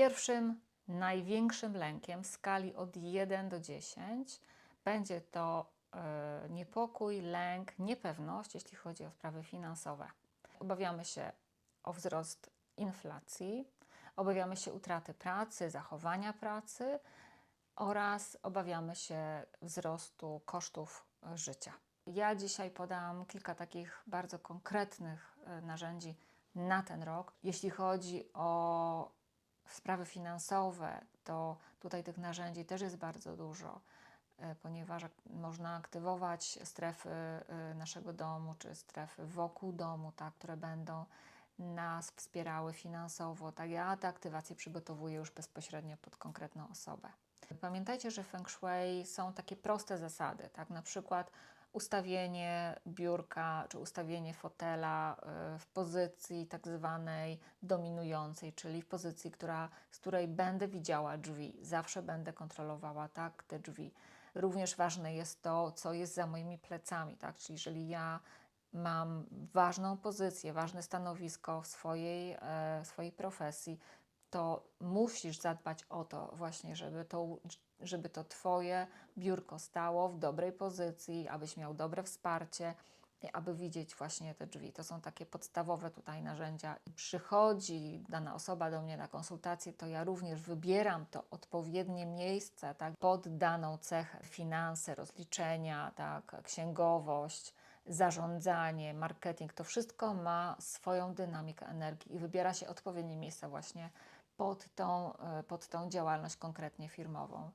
Pierwszym, największym lękiem w skali od 1 do 10 będzie to e, niepokój, lęk, niepewność, jeśli chodzi o sprawy finansowe. Obawiamy się o wzrost inflacji, obawiamy się utraty pracy, zachowania pracy oraz obawiamy się wzrostu kosztów życia. Ja dzisiaj podam kilka takich bardzo konkretnych e, narzędzi na ten rok. Jeśli chodzi o sprawy finansowe, to tutaj tych narzędzi też jest bardzo dużo, e, ponieważ można aktywować strefy e, naszego domu, czy strefy wokół domu, tak, które będą nas wspierały finansowo. Tak, ja te aktywacje przygotowuję już bezpośrednio pod konkretną osobę. Pamiętajcie, że w Feng Shui są takie proste zasady, tak? Na przykład ustawienie biurka czy ustawienie fotela y, w pozycji tak zwanej dominującej, czyli w pozycji, która, z której będę widziała drzwi. Zawsze będę kontrolowała tak te drzwi. Również ważne jest to, co jest za moimi plecami, tak? Czyli jeżeli ja mam ważną pozycję, ważne stanowisko w swojej, e, swojej profesji, to musisz zadbać o to właśnie, żeby to, żeby to Twoje biurko stało w dobrej pozycji, abyś miał dobre wsparcie, aby widzieć właśnie te drzwi. To są takie podstawowe tutaj narzędzia. Przychodzi dana osoba do mnie na konsultację, to ja również wybieram to odpowiednie miejsce tak, pod daną cechę, finanse, rozliczenia, tak, księgowość, zarządzanie, marketing. To wszystko ma swoją dynamikę energii i wybiera się odpowiednie miejsca właśnie pod tą, e, pod tą działalność konkretnie firmową.